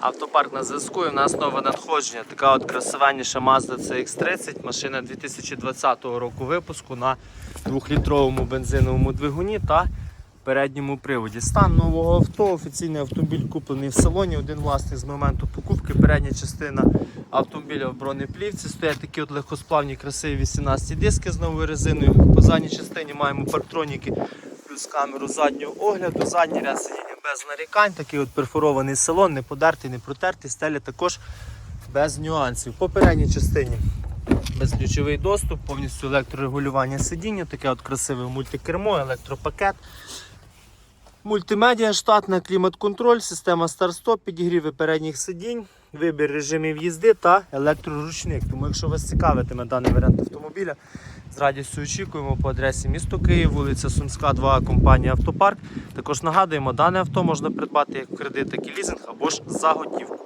Автопарк на зв'язку і в нас нове надходження. Така от красивенніша Mazda CX-30, машина 2020 року випуску на 2-літровому бензиновому двигуні та передньому приводі. Стан нового авто, офіційний автомобіль куплений в салоні. Один власник з моменту покупки. Передня частина автомобіля в бронеплівці. Стоять такі от легкосплавні, красиві 18 диски з новою резиною. По задній частині маємо парктроніки плюс камеру заднього огляду, задній ряд сидіння без нарікань, такий от перфорований салон, не подертий, не протертий, стеля також без нюансів. По передній частині безключовий доступ, повністю електрорегулювання сидіння, таке от красиве мультикермо, електропакет. Мультимедіа штатна, клімат-контроль, система старт-стоп, підігріви передніх сидінь, вибір режимів їзди та електроручник. Тому якщо вас цікавитиме даний варіант автомобіля, з радістю очікуємо по адресі місто Київ, вулиця Сумська, 2, компанія Автопарк. Також нагадуємо, дане авто можна придбати як в кредит, так і лізинг або ж за готівку.